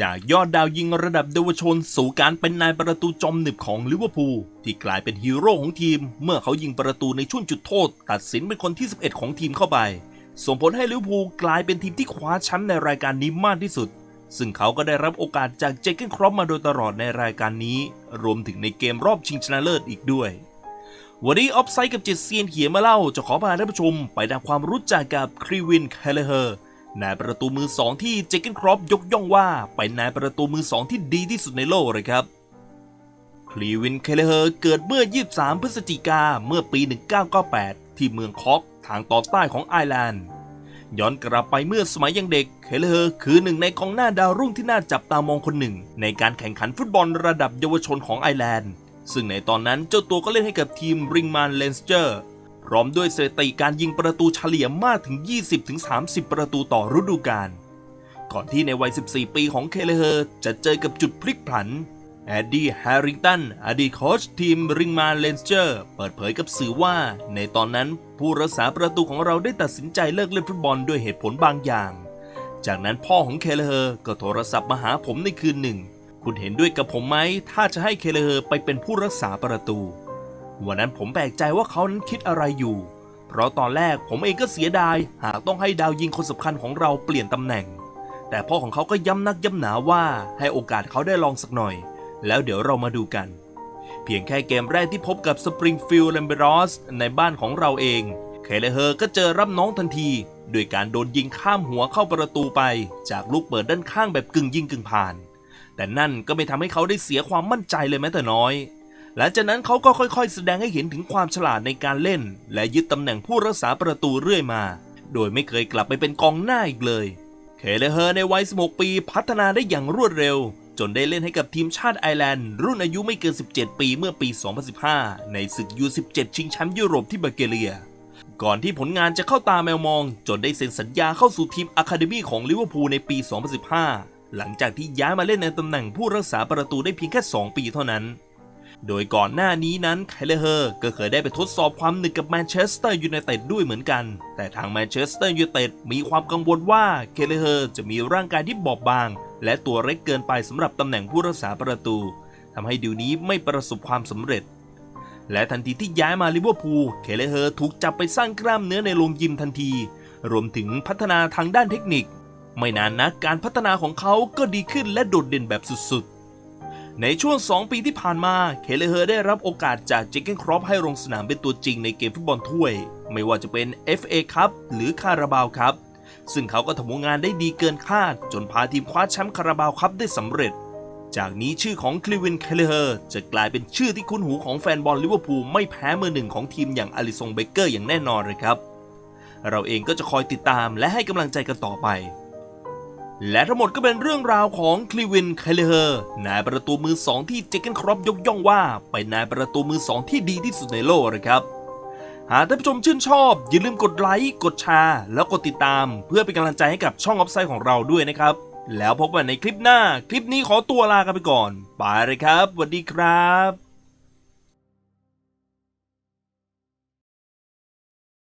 จากยอดดาวยิงระดับเยาวชน สู่การเป็นนายประตูจอมหนึบของลิเวอร์พูลที่กลายเป็นฮีโร่ของทีม เมื่อเขายิงประตูในช่วงจุดโทษ ตัดสินเป็นคนที่ 11 ของทีมเข้าไป ส่งผลให้ลิเวอร์พูลกลายเป็นทีมที่คว้าแชมป์ในรายการนี้มากที่สุด ซึ่งเขาก็ได้รับโอกาสจากเจเกนครอปมาโดยตลอดในรายการนี้ รวมถึงในเกมรอบชิงชนะเลิศอีกด้วยวันนี้ออฟไซด์กับเจ็ดเซียนเขียนมาเล่าจะขอพาท่านผู้ชมไปทำความรู้จักกับครีวินแคลเลเฮอร์ นายประตูมือสองที่เจเกนครอปยกย่องว่าเป็นนายประตูมือสองที่ดีที่สุดในโลกเลยครับ คลีวินเคลเลเฮอร์เกิดเมื่อ 23 พฤศจิกาเมื่อปี 1998 ที่เมืองคอกทางตอนใต้ของไอร์แลนด์ ย้อนกลับไปเมื่อสมัยยังเด็ก เคลเลเฮอร์คือหนึ่งในกองหน้าดาวรุ่งที่น่าจับตามองคนหนึ่ง ในการแข่งขันฟุตบอลระดับเยาวชนของไอร์แลนด์ ซึ่งในตอนนั้นเจ้าตัวก็เล่นให้กับทีมริงมานเลนสเจอร์ พร้อมด้วยสถิติการยิงประตูเฉลี่ยมากถึง 20-30 ประตูต่อฤดูกาล ก่อนที่ในวัย 14 ปีของเคลเฮอร์จะเจอกับจุดพลิกผัน แอดดี้ แฮร์ริงตัน อดีตโค้ชทีมริงมาเลนสเจอร์ เปิดเผยกับสื่อว่า ในตอนนั้นผู้รักษาประตูของเราได้ตัดสินใจเลิกเล่นฟุตบอลด้วยเหตุผลบางอย่าง จากนั้นพ่อของเคลเฮอร์ก็โทรศัพท์มาหาผมในคืนหนึ่ง คุณเห็นด้วยกับผมไหมถ้าจะให้เคลเฮอร์ไปเป็นผู้รักษาประตู วันนั้นผมแปลกใจว่าเขานั้นคิดอะไรอยู่ เพราะตอนแรกผมเองก็เสียดาย หากต้องให้ดาวยิงคนสำคัญของเราเปลี่ยนตำแหน่ง แต่พ่อของเขาก็ย้ำนักย้ำหนาว่าให้โอกาสเขาได้ลองสักหน่อย แล้วเดี๋ยวเรามาดูกัน เพียงแค่เกมแรกที่พบกับสปริงฟิลด์แลมเบรอสในบ้านของเราเองเคเลเฮอร์ก็เจอรับน้องทันที โดยการโดนยิงข้ามหัวเข้าประตูไป จากลูกเปิดด้านข้างแบบกึ่งยิงกึ่งผ่าน แต่นั่นก็ไม่ทำให้เขาได้เสียความมั่นใจเลยแม้แต่น้อย หลังจากนั้นเขาก็ค่อยๆ แสดงให้เห็นถึงความฉลาดในการเล่น และยึดตำแหน่งผู้รักษาประตูเรื่อยมา โดยไม่เคยกลับไปเป็นกองหน้าอีกเลย เคเลเฮอร์ในวัย 16 ปีพัฒนาได้อย่างรวดเร็ว จนได้เล่นให้กับทีมชาติไอร์แลนด์ รุ่นอายุไม่เกิน 17 ปีเมื่อปี 2015 ในศึก U17 ชิงแชมป์ยุโรปที่บัลแกเรีย ก่อนที่ผลงานจะเข้าตาแมวมอง จนได้เซ็นสัญญาเข้าสู่ทีมอะคาเดมี่ของลิเวอร์พูลในปี 2015 หลังจากที่ย้ายมาเล่นในตำแหน่งผู้รักษาประตูได้เพียงแค่ 2 ปีเท่านั้น โดยก่อนหน้านี้นั้นไคลเฮอร์ก็เคยได้ไปทดสอบความหนึบกับแมนเชสเตอร์ยูไนเต็ดด้วยเหมือนกัน แต่ทางแมนเชสเตอร์ยูไนเต็ดมีความกังวลว่าเคลเฮอร์จะมีร่างกายที่บอบบาง และตัวเล็กเกินไปสำหรับตำแหน่งผู้รักษาประตูทำให้ดิวนี้ไม่ประสบความสำเร็จ และทันทีที่ย้ายมาลิเวอร์พูลเคลเฮอร์ถูกจับไปสร้างกล้ามเนื้อในโรงยิมทันที รวมถึงพัฒนาทางด้านเทคนิค ไม่นานนักการพัฒนาของเขาก็ดีขึ้นและโดดเด่นแบบสุดๆ ในช่วง 2 ปีที่ผ่านมา เคเลเฮอร์ได้รับโอกาสจากเจเกนครอปให้ลงสนามเป็นตัวจริงในเกมฟุตบอลถ้วย ไม่ว่าจะเป็น FA ครับหรือคาราบาวครับ ซึ่งเขาก็ทำงานได้ดีเกินคาด จนพาทีมคว้าแชมป์คาราบาวครับได้สำเร็จ จากนี้ชื่อของคลีวินเคเลเฮอร์จะกลายเป็นชื่อที่คุ้นหูของแฟนบอลลิเวอร์พูลไม่แพ้มือหนึ่งของทีมอย่างอลิซงเบเกอร์อย่างแน่นอนเลยครับ เราเองก็จะคอยติดตามและให้กำลังใจกันต่อไป และทั้งหมดก็เป็นเรื่องราวของคลีวินไคลเฮอร์นายประตูมือสองที่เจเกนครอปยกย่องว่า เป็นนายประตูมือสองที่ดีที่สุดในโลกนะครับ หากท่านผู้ชมชื่นชอบ อย่าลืมกดไลค์กดแชร์แล้วกดติดตาม เพื่อเป็นกำลังใจให้กับช่องออฟไซด์ของเราด้วยนะครับ แล้วพบกันในคลิปหน้า คลิปนี้ขอตัวลากันไปก่อนไปเลยครับสวัสดีครับ